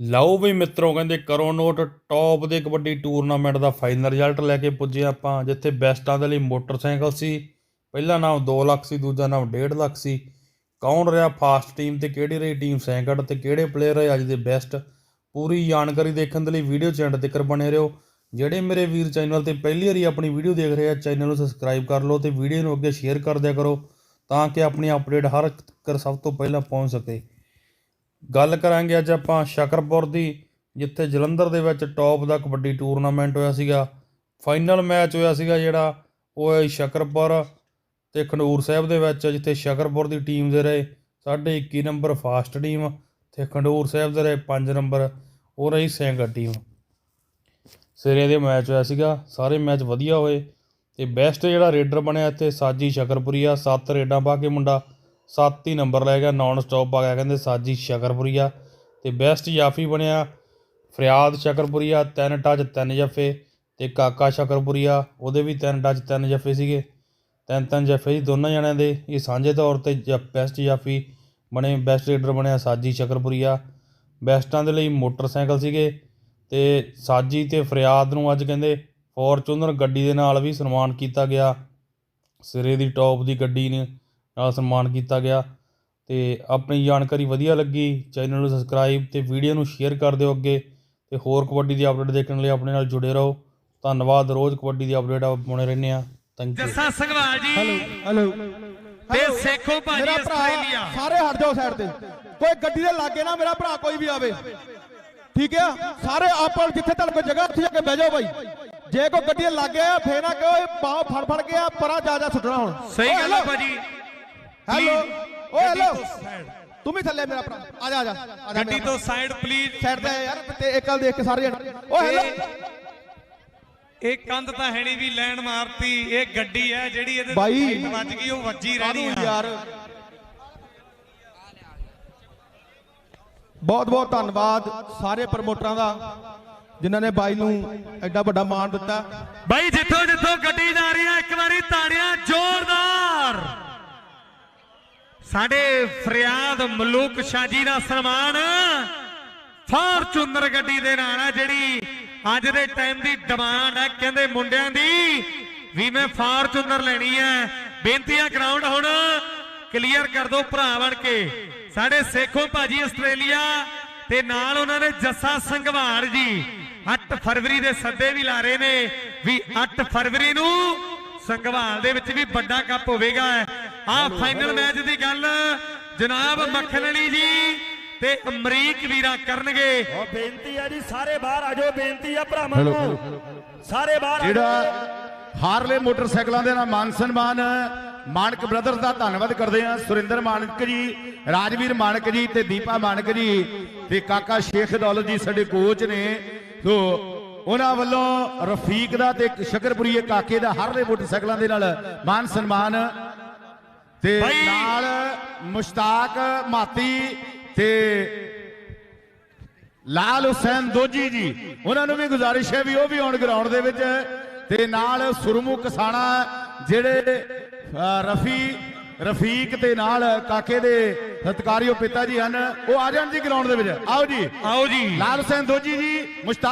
ਲਓ ਵੀ ਮਿੱਤਰੋ, ਕਹਿੰਦੇ ਕਰੋ ਨੋਟ ਟੌਪ ਦੇ ਕਬੱਡੀ ਟੂਰਨਾਮੈਂਟ ਦਾ ਫਾਈਨਲ ਰਿਜ਼ਲਟ ਲੈ ਕੇ ਪੁੱਜੇ ਆਪਾਂ, ਜਿੱਥੇ ਬੈਸਟਾਂ ਦੇ ਲਈ ਮੋਟਰਸਾਈਕਲ ਸੀ। ਪਹਿਲਾ ਨਾਮ 2 ਲੱਖ ਸੀ, ਦੂਜਾ ਨਾਮ 1.5 ਲੱਖ ਸੀ। ਕੌਣ ਰਿਹਾ ਫਾਸਟ ਟੀਮ ਤੇ ਕਿਹੜੀ ਰਹੀ ਟੀਮ ਸੈਂਕੜ ਤੇ ਕਿਹੜੇ ਪਲੇਅਰ ਰਹੇ ਅੱਜ ਦੇ ਬੈਸਟ ਪੂਰੀ ਜਾਣਕਾਰੀ ਦੇਖਣ ਦੇ ਲਈ ਵੀਡੀਓ ਚੈਨਲ ਤੇ ਕਰ ਬਣੇ ਰਹੋ। ਜਿਹੜੇ ਮੇਰੇ ਵੀਰ ਚੈਨਲ ਤੇ ਪਹਿਲੀ ਵਾਰੀ ਆਪਣੀ ਵੀਡੀਓ ਦੇਖ ਰਹੇ ਆ ਚੈਨਲ ਨੂੰ ਸਬਸਕ੍ਰਾਈਬ ਕਰ ਲਓ ਤੇ ਵੀਡੀਓ ਨੂੰ ਅੱਗੇ ਸ਼ੇਅਰ ਕਰ ਦਿਆ ਕਰੋ, ਤਾਂ ਕਿ ਆਪਣੀ ਅਪਡੇਟ ਹਰ ਇੱਕ ਸਭ ਤੋਂ ਪਹਿਲਾਂ ਪਹੁੰਚ ਸਕੇ। ਗੱਲ ਕਰਾਂਗੇ ਅੱਜ ਆਪਾਂ ਸ਼ਕਰਪੁਰ ਦੀ, ਜਿੱਥੇ ਜਲੰਧਰ ਦੇ ਵਿੱਚ ਟੌਪ ਦਾ ਕਬੱਡੀ ਟੂਰਨਾਮੈਂਟ ਹੋਇਆ ਸੀਗਾ। ਫਾਈਨਲ ਮੈਚ ਹੋਇਆ ਸੀਗਾ ਜਿਹੜਾ, ਉਹ ਹੈ ਸ਼ਕਰਪੁਰ ਤੇ ਖੰਡੂਰ ਸਾਹਿਬ ਦੇ ਵਿੱਚ, ਜਿੱਥੇ ਸ਼ਕਰਪੁਰ ਦੀ ਟੀਮ ਦੇ ਰਹੇ ਸਾਢੇ 21 ਨੰਬਰ ਫਾਸਟ ਟੀਮ ਤੇ ਖੰਡੂਰ ਸਾਹਿਬ ਦੇ ਰਹੇ 5 ਨੰਬਰ ਉਹ ਰਹੀ ਸੈਂਗਰ ਟੀਮ ਸਿਰੇ ਦੇ ਮੈਚ ਹੋਇਆ ਸੀਗਾ, ਸਾਰੇ ਮੈਚ ਵਧੀਆ ਹੋਏ ਤੇ ਬੈਸਟ ਜਿਹੜਾ ਰੇਡਰ ਬਣਿਆ ਇੱਥੇ, ਸਾਜੀ ਸ਼ਕਰਪੁਰੀਆ 7 ਰੇਡਾਂ ਪਾ ਕੇ ਮੁੰਡਾ 7 ਹੀ ਨੰਬਰ ਲੈ ਗਿਆ ਨਾਨ ਸਟਾਪ ਆ ਗਿਆ, ਕਹਿੰਦੇ ਸਾਜੀ ਸ਼ਕਰਪੁਰੀਆ ਤੇ ਬੈਸਟ ਜਾਫੀ ਬਣਿਆ, ਫਰਿਆਦ ਸ਼ਕਰਪੁਰੀਆ, ਤਿੰਨ ਟੱਚ ਤਿੰਨ ਜੱਫੇ ਤੇ ਕਾਕਾ ਸ਼ਕਰਪੁਰੀਆ, ਉਹਦੇ ਵੀ ਤਿੰਨ ਟੱਚ ਤਿੰਨ ਜੱਫੇ ਸੀਗੇ। ਤਿੰਨ ਤਿੰਨ ਜੱਫੇ ਸੀ ਦੋਨਾਂ ਜਣਿਆਂ ਦੇ। ਇਹ ਸਾਂਝੇ ਤੌਰ ਤੇ ਬੈਸਟ ਜਾਫੀ ਬਣੇ ਬੈਸਟ ਲੀਡਰ ਬਣਿਆ ਸਾਜੀ ਸ਼ਕਰਪੁਰੀਆ। ਬੈਸਟਾਂ ਦੇ ਲਈ ਮੋਟਰਸਾਈਕਲ ਸੀਗੇ ਤੇ ਸਾਜੀ ਤੇ ਫਰਿਆਦ ਨੂੰ ਅੱਜ ਕਹਿੰਦੇ ਫੋਰਚੂਨਰ ਗੱਡੀ ਦੇ ਨਾਲ ਵੀ ਸਨਮਾਨ ਕੀਤਾ ਗਿਆ। ਸਿਰੇ ਦੀ ਟੌਪ ਦੀ ਗੱਡੀ ਨੇ। ਸਨਮਾਨ ਕੀਤਾ ਗਿਆ ਤੇ ਆਪਣੀ ਜਾਣਕਾਰੀ ਵਧੀਆ ਲੱਗੀ ਚੈਨਲ ਨੂੰ ਸਬਸਕ੍ਰਾਈਬ ਤੇ ਵੀਡੀਓ ਨੂੰ ਸ਼ੇਅਰ ਕਰ ਦਿਓ ਅੱਗੇ ਤੇ ਹੋਰ ਕਬੱਡੀ ਦੀ ਅਪਡੇਟ ਦੇਖਣ ਲਈ ਆਪਣੇ ਨਾਲ ਜੁੜੇ ਰਹੋ। ਧੰਨਵਾਦ ਰੋਜ਼ ਕਬੱਡੀ ਦੀ ਅਪਡੇਟ ਆਪ ਪਾਉਣੇ ਰਹਿੰਦੇ ਆ ਥੈਂਕ ਯੂ ਜੱਸਾ ਸੰਘਵਾਲ ਜੀ। ਹੈਲੋ ਤੇ ਸੇਖੋ ਭਾਜੀ ਮੇਰਾ ਭਰਾ ਆਸਟ੍ਰੇਲੀਆ। ਸਾਰੇ ਹਟ ਜਾਓ ਸਾਈਡ ਤੇ। ਕੋਈ ਗੱਡੀ ਦੇ ਲਾਗੇ ਨਾ ਮੇਰਾ ਭਰਾ ਕੋਈ ਵੀ ਆਵੇ। ਠੀਕ ਹੈ ਸਾਰੇ ਆਪਾਂ ਜਿੱਥੇ ਤੁਹਾਡੇ ਕੋਲ ਜਗ੍ਹਾ ਉੱਥੇ ਜਾ ਕੇ ਬਹਿ ਜਾਓ ਬਾਈ। ਜੇ ਕੋਈ ਗੱਡੀ ਦੇ ਲਾਗੇ ਆ ਫੇਰ ਨਾ ਕਹੋ ਬਾਹ ਫੜ ਫੜ ਕੇ ਆ ਪਰਾਂ ਜਾ ਜਾ ਸੁੱਟਣਾ ਹੁਣ। ਸਹੀ ਗੱਲ ਹੈ ਭਾਜੀ। ਹੈਲੋ ਓ ਹੈਲੋ ਤੋਂ ਵੀ ਥੱਲੇ ਮੇਰਾ ਭਰਾ ਆ ਜਾ ਆ ਜਾ ਗੱਡੀ ਤੋਂ ਸਾਈਡ ਪਲੀਜ਼ ਸਾਈਡ ਤੇ ਯਾਰ ਤੇ ਇੱਕ ਗੱਲ ਦੇਖ ਕੇ ਸਾਰੇ ਜਣ ਓ ਹੈਲੋ ਇਹ ਕੰਧ ਤਾਂ ਹੈ ਨਹੀਂ ਵੀ ਲੈਣ ਮਾਰਤੀ ਇਹ ਗੱਡੀ ਹੈ ਜਿਹੜੀ ਇਹਦੇ ਬਾਈ। ਵੱਜ ਗਈ ਉਹ ਵੱਜੀ ਰਹਿਣੀ ਆ ਯਾਰ ਬਹੁਤ ਬਹੁਤ ਧੰਨਵਾਦ ਸਾਰੇ ਪ੍ਰਮੋਟਰਾਂ ਦਾ ਜਿਨ੍ਹਾਂ ਨੇ ਬਾਈ ਨੂੰ ਐਡਾ ਵੱਡਾ ਮਾਣ ਦਿੱਤਾ ਬਾਈ ਜਿੱਥੋਂ ਜਿੱਥੋਂ ਗੱਡੀ ਜਾ ਰਹੀ ਹੈ ਇੱਕ ਵਾਰੀ ਤਾੜੀਆਂ ਸਾਡੇ ਫਰਿਆਦ ਮਲੂਕ ਸ਼ਾਹ ਜੀ ਦਾ ਸਨਮਾਨ ਫਾਰਚੂਨਰ ਗੱਡੀ ਦੇ ਨਾਲ ਹੈ ਜਿਹੜੀ ਅੱਜ ਦੇ ਟਾਈਮ ਦੀ ਡਿਮਾਂਡ ਹੈ ਕਹਿੰਦੇ ਮੁੰਡਿਆਂ ਦੀ ਵੀ ਮੈਂ ਫਾਰਚੂਨਰ ਲੈਣੀ ਹੈ ਬੇਨਤੀ ਆ ਗਰਾਊਂਡ ਹੁਣ, ਕਲੀਅਰ ਕਰ ਦਿਓ ਭਰਾ ਬਣ ਕੇ। ਸਾਡੇ ਸੇਖੋ ਭਾਜੀ ਆਸਟ੍ਰੇਲੀਆ ਤੇ ਨਾਲ ਉਹਨਾਂ ਨੇ ਜੱਸਾ ਸੰਘਵਾਲ ਜੀ 8 ਫਰਵਰੀ ਦੇ ਸੱਦੇ ਵੀ ਲਾ ਰਹੇ ਨੇ ਵੀ 8 ਫਰਵਰੀ ਨੂੰ ਸੰਘਵਾਲ ਦੇ ਵਿੱਚ ਵੀ ਵੱਡਾ ਕੱਪ ਹੋਵੇਗਾ। ਆਹ ਫਾਈਨਲ ਮੈਚ ਦੀ ਗੱਲ। ਜਨਾਬ ਮੱਖਣ ਅਲੀ ਜੀ ਤੇ ਅਮਰੀਕ ਵੀਰਾ ਕਰਨਗੇ। ਉਹ ਬੇਨਤੀ ਹੈ ਜੀ ਸਾਰੇ ਬਾਹਰ ਆ ਜਾਓ ਬੇਨਤੀ ਆ ਭਰਾਵਾਂ ਨੂੰ। ਸਾਰੇ ਬਾਹਰ ਆ। ਜਿਹੜਾ ਹਾਰਲੇ ਮੋਟਰਸਾਈਕਲਾਂ ਦੇ ਨਾਲ ਮਾਨ ਸਨਮਾਨ ਮਾਨਕ ਬ੍ਰਦਰਸ ਦਾ ਧੰਨਵਾਦ ਕਰਦੇ ਹਾਂ। ਸੁਰਿੰਦਰ ਮਾਨਕ ਜੀ ਰਾਜਵੀਰ ਮਾਨਕ ਜੀ ਤੇ ਦੀਪਾ ਮਾਨਕ ਜੀ ਤੇ ਕਾਕਾ ਸ਼ੇਖ ਦੌਲਤ ਜੀ ਸਾਡੇ ਕੋਚ ਨੇ। ਸੋ ਉਹਨਾਂ ਵੱਲੋਂ ਰਫੀਕ ਦਾ ਤੇ ਸ਼ਕਰਪੁਰੀਏ ਕਾਕੇ ਦਾ ਹਾਰਲੇ ਮੋਟਰਸਾਈਕਲਾਂ ਦੇ ਨਾਲ ਮਾਨ ਸਨਮਾਨ ਤੇ। ਨਾਲ ਮੁਸ਼ਤਾਕ ਮਾਤੀ ਤੇ ਲਾਲ ਹੁਸੈਨ ਦੋਜੀ ਜੀ। ਉਹਨਾਂ ਨੂੰ ਵੀ ਗੁਜ਼ਾਰਿਸ਼ ਹੈ ਵੀ ਉਹ ਵੀ ਆਉਣ ਗਰਾਊਂਡ ਦੇ ਵਿੱਚ। ਤੇ ਨਾਲ ਸੁਰਮੂ ਕਸਾਣਾ ਜਿਹੜੇ ਰਫੀ ਰਫੀਕ ਤੇ ਨਾਲ ਕਾਕੇ ਦੇ ਸਤਕਾਰਿਓ ਪਿਤਾ ਜੀ ਹਨ। ਉਹ ਆ ਜਾਣ ਜੀ ਗਰਾਊਂਡ ਦੇ ਵਿੱਚ। ਆਓ ਜੀ। ਆਓ ਜੀ। ਲਾਲ ਹੁਸੈਨ ਦੋਜੀ ਜੀ ਮੁਸ਼ਤਾਕ